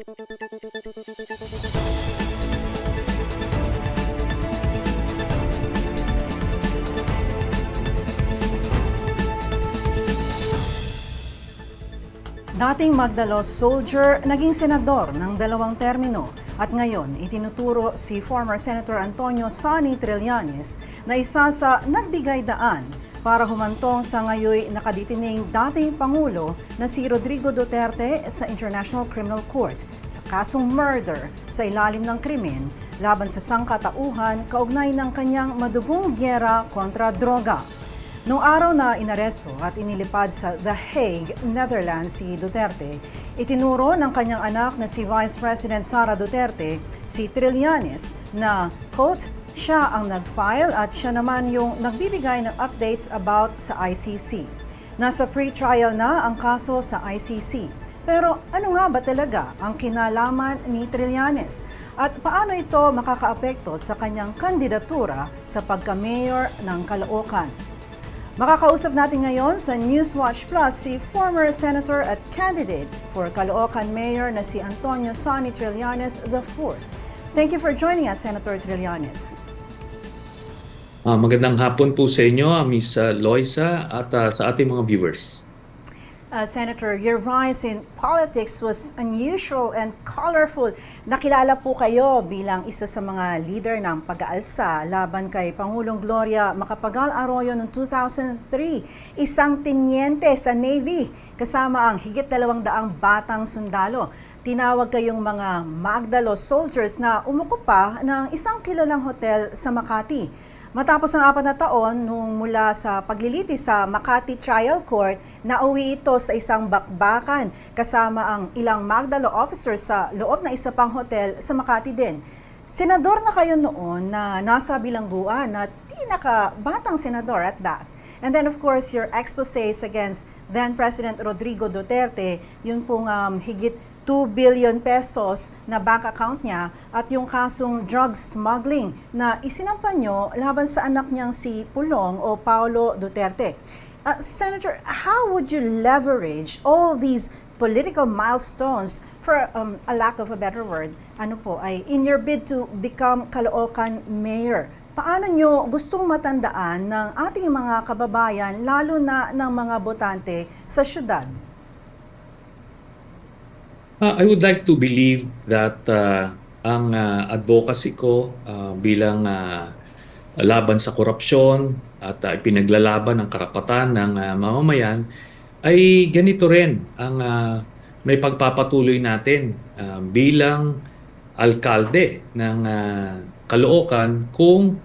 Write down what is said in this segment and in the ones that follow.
Dating Magdalos soldier, naging senador ng dalawang termino. At ngayon itinuturo si former Senator Antonio Sani Trillanes na isa sa nagbigay daan para humantong sa ngayoy nakaditining dating Pangulo na si Rodrigo Duterte sa International Criminal Court sa kasong murder sa ilalim ng krimen laban sa sangkatauhan kaugnay ng kanyang madugong gyera kontra droga. Noong araw na inaresto at inilipad sa The Hague, Netherlands si Duterte, itinuro ng kanyang anak na si Vice President Sara Duterte si Trillanes na, quote, siya ang nag-file at siya naman yung nagbibigay ng updates about sa ICC. Nasa pre-trial na ang kaso sa ICC. Pero ano nga ba talaga ang kinalaman ni Trillanes at paano ito makakaapekto sa kanyang kandidatura sa pagka-mayor ng Caloocan? Makakausap natin ngayon sa Newswatch Plus si former Senator at candidate for Caloocan Mayor na si Antonio Sani Trillanes IV. Thank you for joining us, Senator Trillanes. Ah, magandang hapon po sa inyo, ah, Miss ah, Loisa, at ah, sa ating mga viewers. Uh, Senator, your rise in politics was unusual and colorful. Nakilala po kayo bilang isa sa mga leader ng pag-aalsa laban kay Pangulong Gloria Macapagal Arroyo noong 2003. Isang tinyente sa Navy kasama ang higit dalawang daang batang sundalo. Tinawag kayong mga Magdalo soldiers na umuko pa ng isang kilalang hotel sa Makati. Matapos ang apat na taon nung mula sa paglilitis sa Makati Trial Court, nauwi ito sa isang bakbakan kasama ang ilang Magdalo officers sa loob ng isa pang hotel sa Makati din. Senador na kayo noon na nasa bilangguan at pinaka-batang senador at that. And then of course, your exposés against then President Rodrigo Duterte, yun pong um, higit 2 billion pesos na bank account niya at yung kasong drug smuggling na isinampan nyo laban sa anak niyang si Pulong o Paulo Duterte. Uh, Senator, how would you leverage all these political milestones for um, a lack of a better word, ano po, ay in your bid to become Caloocan Mayor? Paano nyo gustong matandaan ng ating mga kababayan, lalo na ng mga botante sa syudad? Ah, I would like to believe that ah, ang ah, advocacy ko ah, bilang ah, laban sa korupsyon at ah, ipinaglalaban ng karapatan ng ah, mamamayan ay ganito rin ang ah, may pagpapatuloy natin ah, bilang alkalde ng ah, Caloocan kung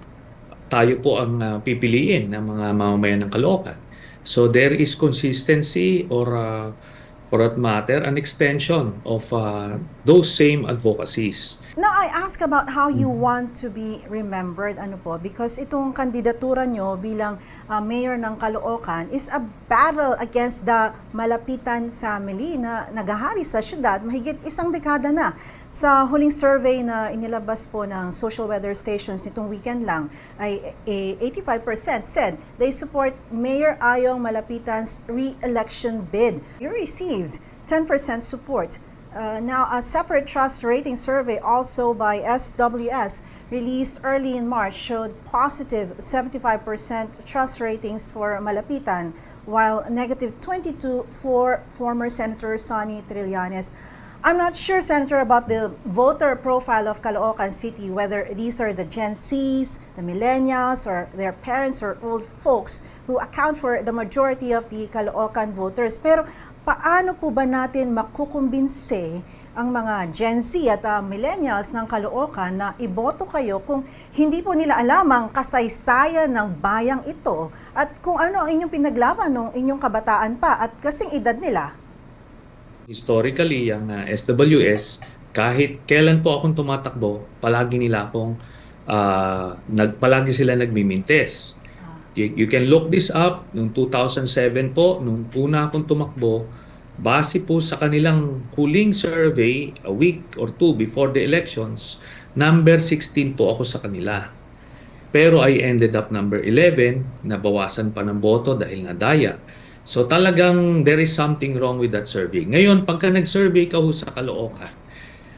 tayo po ang ah, pipiliin ng mga mamamayan ng Caloocan. So there is consistency or ah, for that matter, an extension of uh, those same advocacies. Now, I ask about how you want to be remembered, ano po, because itong kandidatura nyo bilang uh, mayor ng Caloocan is a battle against the Malapitan family na nagahari sa syudad mahigit isang dekada na. Sa huling survey na inilabas po ng social weather stations nitong weekend lang, ay eh, 85% said they support Mayor Ayong Malapitan's re-election bid. You received 10% support. Uh, now, a separate trust rating survey also by SWS released early in March showed positive 75% trust ratings for Malapitan, while negative 22 for former Senator Sonny Trillanes. I'm not sure, Senator, about the voter profile of Caloocan City, whether these are the Gen Zs, the millennials, or their parents or old folks who account for the majority of the Caloocan voters. Pero paano po ba natin makukumbinse ang mga Gen Z at ah, millennials ng Caloocan na iboto kayo kung hindi po nila alam ang kasaysayan ng bayang ito at kung ano ang inyong pinaglaban nung inyong kabataan pa at kasing edad nila? Historically, ang uh, SWS, kahit kailan po akong tumatakbo, palagi nila akong, uh, nag, palagi sila nagmimintes. You, you can look this up, noong 2007 po, nung una akong tumakbo, base po sa kanilang huling survey, a week or two before the elections, number 16 po ako sa kanila. Pero I ended up number 11, nabawasan pa ng boto dahil nga daya. So talagang there is something wrong with that survey. Ngayon, pagka nag-survey ka ho sa Caloocan,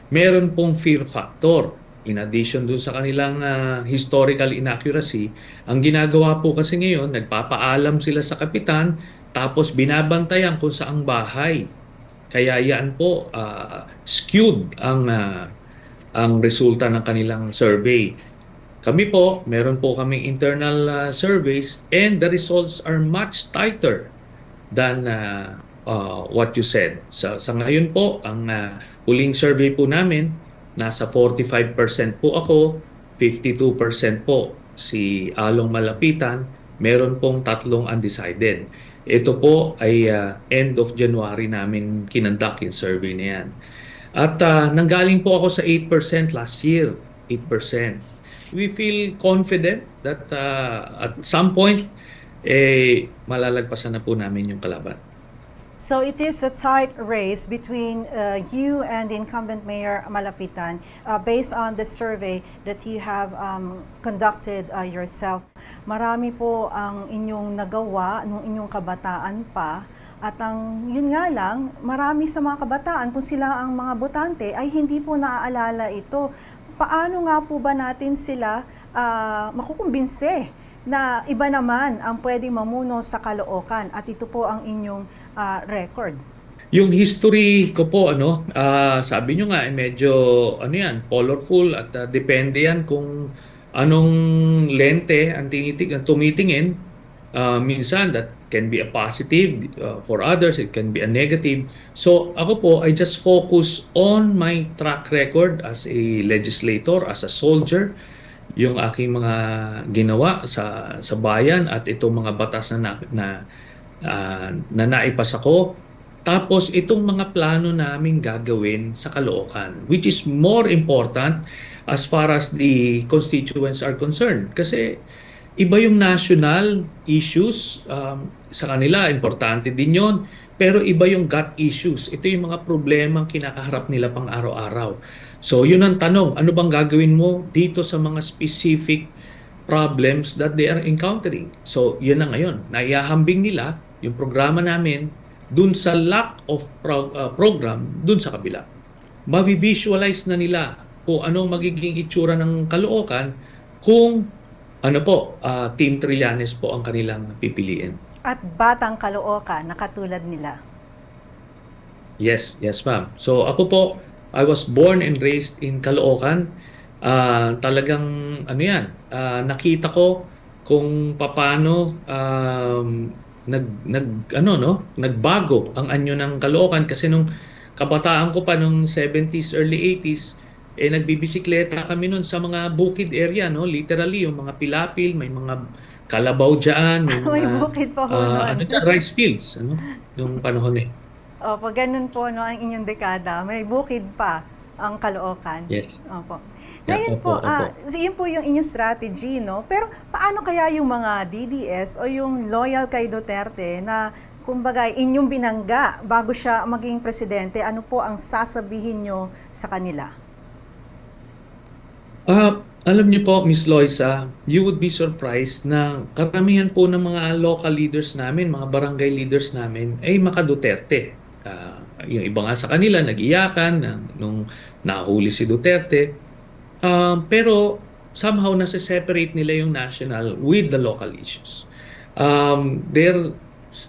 meron pong fear factor. In addition dun sa kanilang ah, historical inaccuracy, ang ginagawa po kasi ngayon, nagpapaalam sila sa kapitan, tapos binabantayan kung saang bahay. Kaya yan po, ah, skewed ang, ah, ang resulta ng kanilang survey. Kami po, meron po kaming internal ah, surveys and the results are much tighter than uh, uh, what you said. Sa, sa ngayon po, ang uh, huling survey po namin, nasa 45% po ako, 52% po si Along Malapitan, meron pong tatlong undecided. Ito po ay uh, end of January namin kinandak yung survey na yan. At uh, nanggaling po ako sa 8% last year, 8%. We feel confident that uh, at some point, eh, malalagpasan na po namin yung kalaban. So it is a tight race between uh, you and the incumbent mayor Malapitan uh, based on the survey that you have um, conducted uh, yourself. Marami po ang inyong nagawa nung inyong kabataan pa at ang yun nga lang, marami sa mga kabataan kung sila ang mga botante ay hindi po naaalala ito. Paano nga po ba natin sila uh, makukumbinse na iba naman ang pwedeng mamuno sa Caloocan at ito po ang inyong ah, record. Yung history ko po, ano, ah, sabi nyo nga, eh, medyo, ano yan, colorful at ah, depende yan kung anong lente ang tinitig, ang tumitingin. Ah, minsan, that can be a positive. ah, for others, it can be a negative. So, ako po, I just focus on my track record as a legislator, as a soldier, yung aking mga ginawa sa sa bayan at itong mga batas na na, na, ah, na naipas ako. Tapos itong mga plano naming gagawin sa Caloocan which is more important as far as the constituents are concerned. Kasi iba yung national issues um, sa kanila importante din yon pero iba yung gut issues. Ito yung mga problemang kinakaharap nila pang araw-araw so yun ang tanong ano bang gagawin mo dito sa mga specific problems that they are encountering so yun na ngayon naihahambing nila yung programa namin dun sa lack of pro- uh, program dun sa kabila mavi-visualize na nila kung anong magiging itsura ng Caloocan kung ano po, ah, Team Trillanes po ang kanilang pipiliin. At batang Caloocan na katulad nila. Yes, yes ma'am. So ako po, I was born and raised in Caloocan. Ah, talagang ano yan, ah, nakita ko kung paano um, nag nag ano no, nagbago ang anyo ng Caloocan kasi nung kabataan ko pa nung 70s early 80s eh nagbibisikleta kami nun sa mga bukid area no, literally yung mga pilapil, may mga kalabaw diyan, may May bukid pa nun. ano rice fields ano, yung panahon eh. Opo, ganun po no, ang inyong dekada. May bukid pa ang Caloocan. Yes. Opo. Yeah, Ngayon opo, po, ah, opo. so yun po yung inyong strategy, no? Pero paano kaya yung mga DDS o yung loyal kay Duterte na kumbaga inyong binangga bago siya maging presidente, ano po ang sasabihin nyo sa kanila? Ah, alam niyo po, Miss Loisa, you would be surprised na karamihan po ng mga local leaders namin, mga barangay leaders namin, ay maka-Duterte. Ah, yung iba nga sa kanila, nag-iyakan na- nung nahuli si Duterte. Um, pero somehow nasa-separate nila yung national with the local issues. Um, they're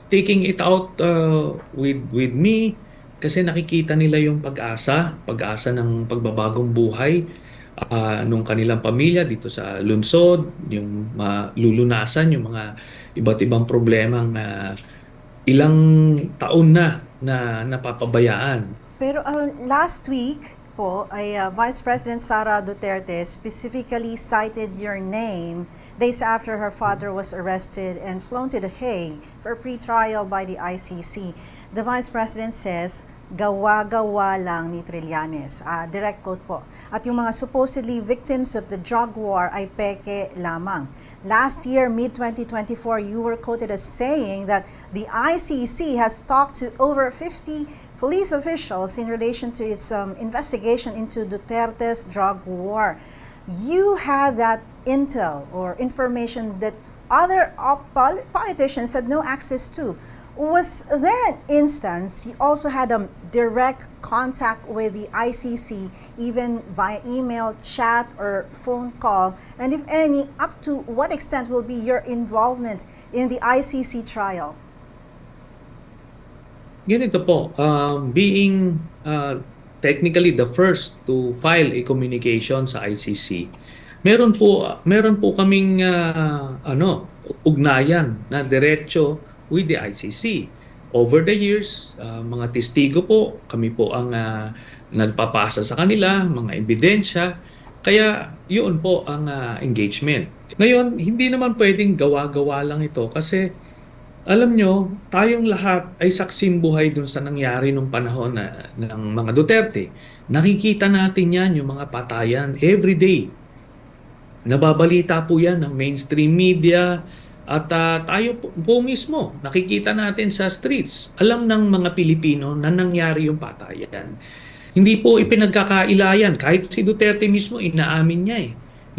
taking it out uh, with with me kasi nakikita nila yung pag-asa, pag-asa ng pagbabagong buhay ah, nung kanilang pamilya dito sa lungsod, yung malulunasan yung mga iba't ibang problemang ah, ilang taon na na napapabayaan. Pero uh, last week po ay uh, Vice President Sara Duterte specifically cited your name days after her father was arrested and flown to The Hague for pre-trial by the ICC. The Vice President says, gawa-gawa lang ni Trillanes. Ah, direct quote po. At yung mga supposedly victims of the drug war ay peke lamang. Last year, mid-2024, you were quoted as saying that the ICC has talked to over 50 police officials in relation to its um, investigation into Duterte's drug war. You had that intel or information that other op- politicians had no access to. Was there an instance you also had a direct contact with the ICC, even via email, chat, or phone call? And if any, up to what extent will be your involvement in the ICC trial? Ganito po, um, being uh, technically the first to file a communication sa ICC, meron po meron po kaming uh, ano, ugnayan na diretso with the ICC. Over the years, uh, mga testigo po, kami po ang uh, nagpapasa sa kanila, mga ebidensya. Kaya yun po ang uh, engagement. Ngayon, hindi naman pwedeng gawa-gawa lang ito kasi alam nyo, tayong lahat ay saksim buhay dun sa nangyari nung panahon na, ng mga Duterte. Nakikita natin yan, yung mga patayan, every day. Nababalita po yan ng mainstream media at ah, tayo po, mismo, nakikita natin sa streets. Alam ng mga Pilipino na nangyari yung patayan. Hindi po ipinagkakailayan. Kahit si Duterte mismo, inaamin niya eh,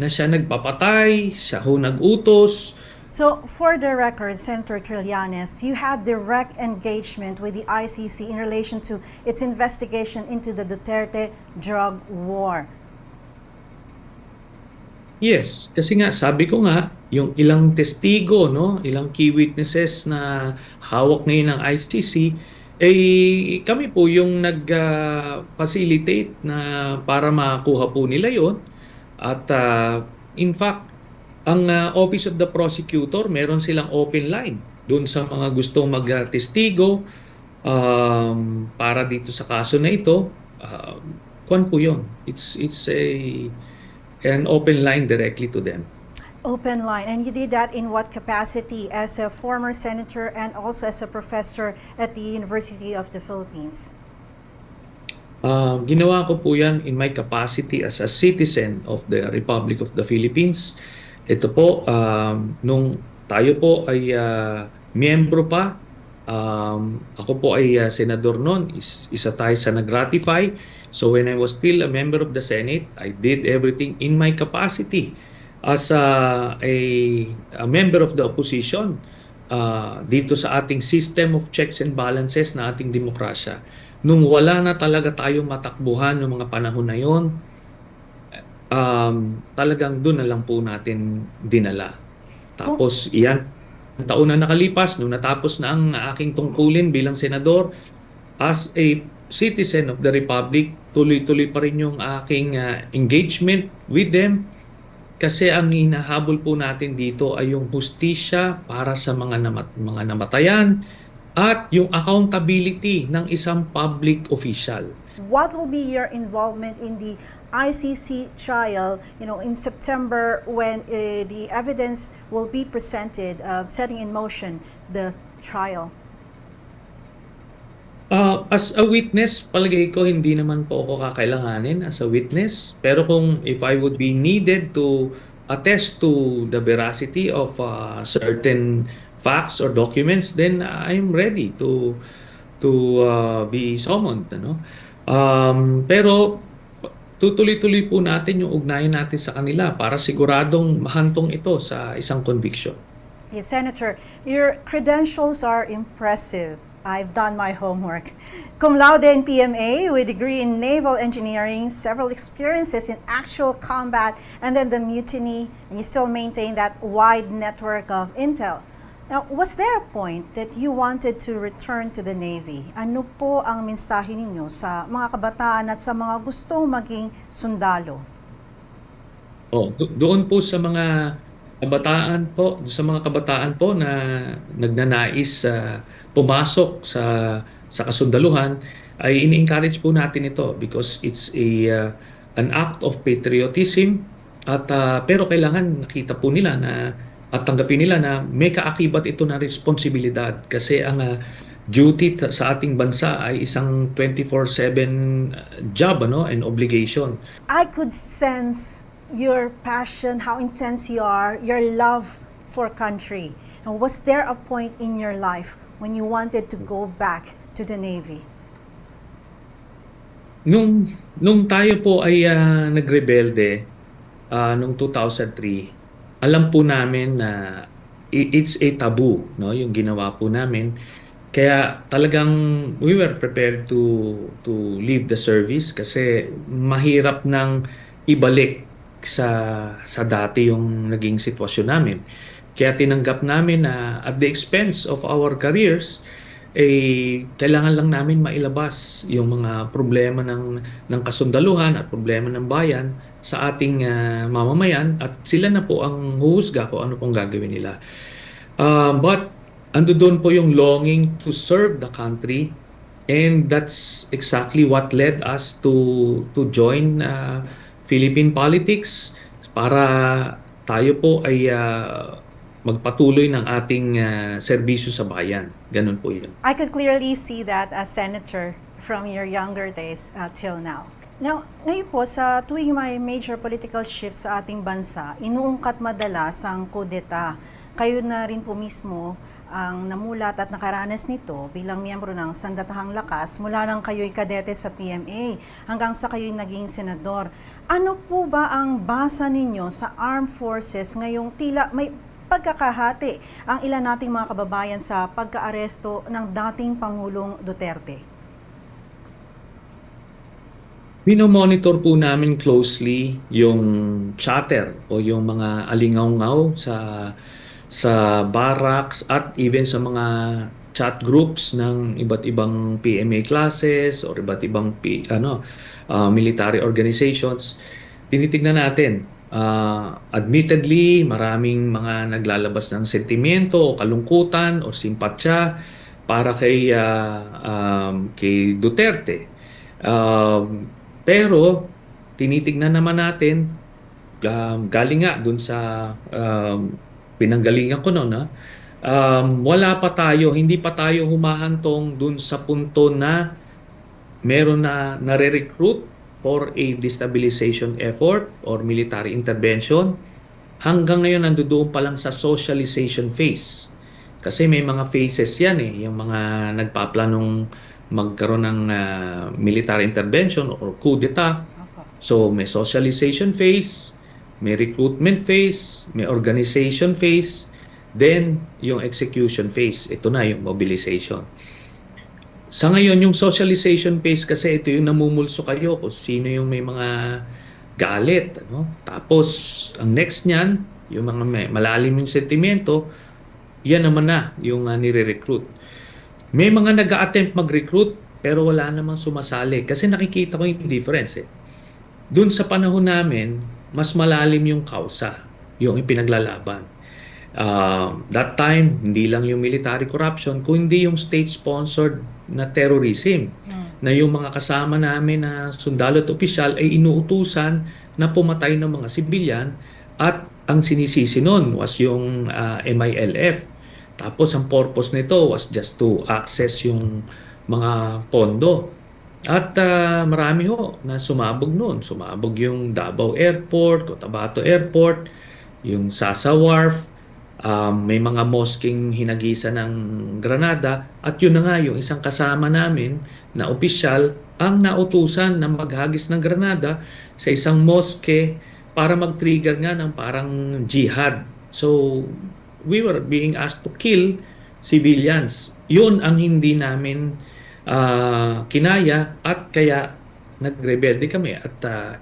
na siya nagpapatay, siya ho nag-utos, So, for the record, Senator Trillanes, you had direct engagement with the ICC in relation to its investigation into the Duterte drug war. Yes, kasi nga sabi ko nga yung ilang testigo no, ilang key witnesses na hawak ngayon ng ICC eh kami po yung nag-facilitate na para makuha po nila yon at ah, in fact ang ah, Office of the Prosecutor meron silang open line doon sa mga gustong mag-testigo um, para dito sa kaso na ito. Um, kwan po yun? It's it's a an open line directly to them. Open line. And you did that in what capacity? As a former senator and also as a professor at the University of the Philippines? Uh, ginawa ko po yan in my capacity as a citizen of the Republic of the Philippines. Ito po, um, nung tayo po ay uh, miyembro pa, um, ako po ay uh, senador noon, is, isa tayo sa nag-ratify. So when I was still a member of the Senate, I did everything in my capacity as uh, a, a member of the opposition uh, dito sa ating system of checks and balances na ating demokrasya. Nung wala na talaga tayong matakbuhan ng mga panahon na yon, um, talagang doon na lang po natin dinala. Tapos iyan, taon na nakalipas, nung natapos na ang aking tungkulin bilang senador, as a citizen of the Republic, tuloy-tuloy pa rin yung aking ah, engagement with them kasi ang hinahabol po natin dito ay yung hustisya para sa mga namat- mga namatayan at yung accountability ng isang public official. What will be your involvement in the ICC trial, you know, in September when uh, the evidence will be presented, uh, setting in motion the trial? Uh, as a witness, palagay ko hindi naman po ako kakailanganin as a witness. Pero kung if I would be needed to attest to the veracity of uh, certain facts or documents, then I'm ready to to uh, be summoned. Ano? Um, pero tutuloy-tuloy po natin yung ugnayan natin sa kanila para siguradong mahantong ito sa isang conviction. Yes, Senator, your credentials are impressive. I've done my homework. Cum laude in PMA with degree in naval engineering, several experiences in actual combat, and then the mutiny, and you still maintain that wide network of intel. Now, was there a point that you wanted to return to the Navy? Ano po ang mensahe ninyo sa mga kabataan at sa mga gustong maging sundalo? Oh, do- doon po sa mga kabataan po, sa mga kabataan po na nagnanais sa pumasok sa sa kasundaluhan ay ini-encourage po natin ito because it's a uh, an act of patriotism at uh, pero kailangan nakita po nila na at tanggapin nila na may kaakibat ito na responsibilidad kasi ang uh, duty sa ating bansa ay isang 24/7 job ano and obligation. I could sense your passion, how intense you are, your love for country. Now, was there a point in your life when you wanted to go back to the Navy? Nung nung tayo po ay ah, nagrebelde ah, nung 2003, alam po namin na it's a taboo, no, yung ginawa po namin. Kaya talagang we were prepared to to leave the service kasi mahirap nang ibalik sa sa dati yung naging sitwasyon namin. Kaya tinanggap namin na at the expense of our careers eh kailangan lang namin mailabas yung mga problema ng ng kasundaluhan at problema ng bayan sa ating ah, mamamayan at sila na po ang huhusga kung ano pong gagawin nila. Um, but ando doon po yung longing to serve the country and that's exactly what led us to to join uh, Philippine politics para tayo po ay uh, magpatuloy ng ating uh, serbisyo sa bayan. Ganun po yun. I could clearly see that as senator from your younger days uh, till now. Now, ngayon po, sa tuwing may major political shifts sa ating bansa, inuungkat madalas ang kudeta. Kayo na rin po mismo ang namulat at nakaranas nito bilang miyembro ng Sandatahang Lakas mula nang kayo'y kadete sa PMA hanggang sa kayo'y naging senador. Ano po ba ang basa ninyo sa armed forces ngayong tila may pagkakahati ang ilan nating mga kababayan sa pagkaaresto ng dating Pangulong Duterte? Minomonitor po namin closely yung chatter o yung mga alingaw sa sa barracks at even sa mga chat groups ng iba't ibang PMA classes or iba't ibang P, ano uh, military organizations tinitingnan natin. Uh, admittedly maraming mga naglalabas ng sentimento o kalungkutan o simpatya para kay uh, um, kay Duterte. Um, pero tinitingnan naman natin um, galing nga dun sa um, pinanggalingan ko noon, ha? Um, wala pa tayo, hindi pa tayo humahantong dun sa punto na meron na nare-recruit for a destabilization effort or military intervention. Hanggang ngayon, nandoon pa lang sa socialization phase. Kasi may mga phases yan eh, yung mga nagpaplanong magkaroon ng uh, military intervention or coup d'etat. So may socialization phase, may recruitment phase, may organization phase, then yung execution phase. Ito na yung mobilization. Sa ngayon, yung socialization phase kasi ito yung namumulso kayo kung sino yung may mga galit. Ano? Tapos, ang next niyan, yung mga may malalim yung sentimento, yan naman na yung uh, nire-recruit. May mga nag attempt mag-recruit pero wala namang sumasali kasi nakikita ko yung difference eh. Doon sa panahon namin, mas malalim yung kausa, yung ipinaglalaban. Uh, that time, hindi lang yung military corruption, kundi yung state-sponsored na terrorism. Mm. Na yung mga kasama namin na sundalo at opisyal ay inuutusan na pumatay ng mga sibilyan at ang sinisisi nun was yung uh, MILF. Tapos ang purpose nito was just to access yung mga pondo at uh, marami ho na sumabog noon. Sumabog yung Davao Airport, Cotabato Airport, yung Sasa Wharf, um, may mga mosking hinagisa ng Granada at yun na nga yung isang kasama namin na opisyal ang nautusan na maghagis ng Granada sa isang moske para mag-trigger nga ng parang jihad. So we were being asked to kill civilians. Yun ang hindi namin uh, kinaya at kaya nagrebelde kami at uh,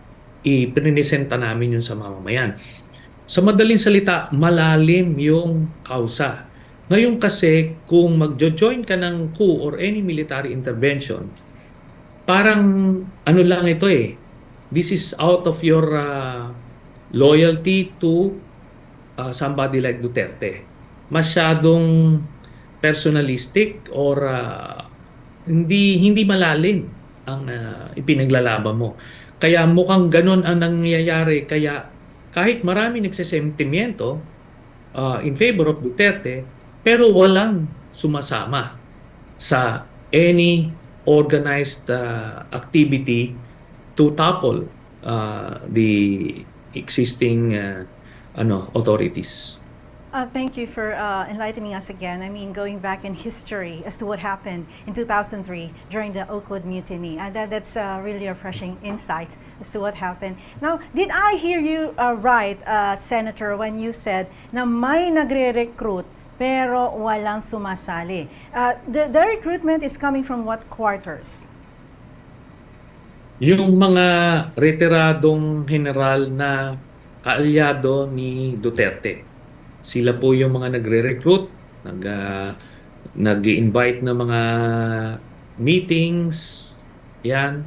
iprinisenta namin yun sa mamamayan. Sa madaling salita, malalim yung kausa. Ngayon kasi, kung magjo-join ka ng coup or any military intervention, parang ano lang ito eh, this is out of your uh, loyalty to uh, somebody like Duterte. Masyadong personalistic or uh, hindi hindi malalim ang uh, ipinaglalaban mo. Kaya mukhang ganun ang nangyayari. Kaya kahit marami nagsesentimiento uh, in favor of Duterte, pero walang sumasama sa any organized uh, activity to topple uh, the existing uh, ano authorities. Uh, thank you for uh, enlightening us again. I mean, going back in history as to what happened in 2003 during the Oakwood Mutiny. Uh, that, that's uh, really refreshing insight as to what happened. Now, did I hear you uh, right, uh, Senator, when you said na may nagre-recruit pero walang sumasali. Uh, the, the recruitment is coming from what quarters? Yung mga retiradong general na kaalyado ni Duterte. Sila po yung mga nagre-recruit, nag, ah, nag-invite ng mga meetings, yan,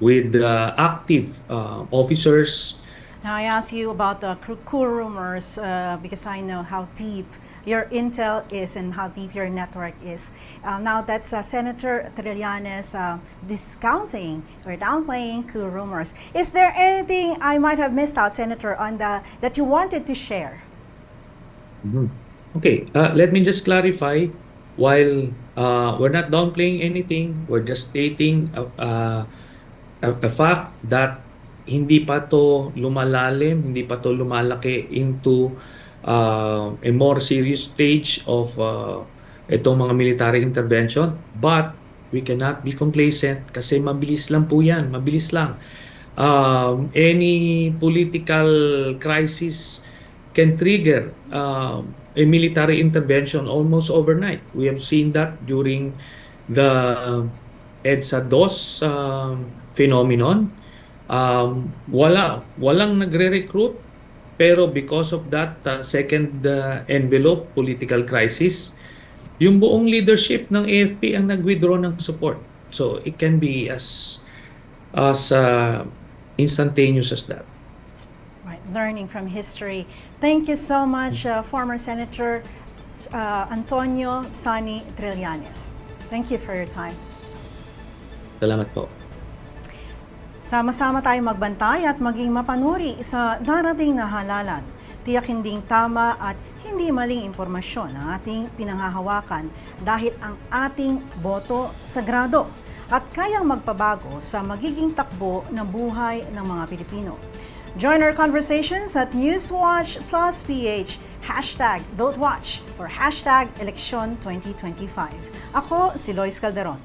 with ah, active ah, officers Now, I ask you about the coup rumors uh, because I know how deep your intel is and how deep your network is. Uh, now, that's uh, Senator Trillanes uh, discounting or downplaying coup rumors. Is there anything I might have missed out, Senator, on the that you wanted to share? Mhm. Okay, uh, let me just clarify. While uh, we're not downplaying anything, we're just stating a, uh, a, a fact that hindi pa to lumalalim, hindi pa to lumalaki into uh, a more serious stage of uh, itong mga military intervention. But we cannot be complacent kasi mabilis lang po yan, mabilis lang. Um, any political crisis can trigger um, a military intervention almost overnight. We have seen that during the EDSA DOS um, phenomenon. Um, wala, walang nagre-recruit pero because of that uh, second uh, envelope political crisis, yung buong leadership ng AFP ang nag-withdraw ng support. So it can be as as uh, instantaneous as that. Learning from history. Thank you so much, uh, former Senator uh, Antonio Sani Trillanes. Thank you for your time. Salamat po. Sama-sama tayong magbantay at maging mapanuri sa darating na halalan. Tiyak hinding tama at hindi maling impormasyon ang ating pinanghahawakan dahil ang ating boto sagrado at kayang magpabago sa magiging takbo ng buhay ng mga Pilipino. Join our conversations at Newswatch Plus PH, hashtag VoteWatch or hashtag Eleksyon 2025. Ako si Lois Calderon.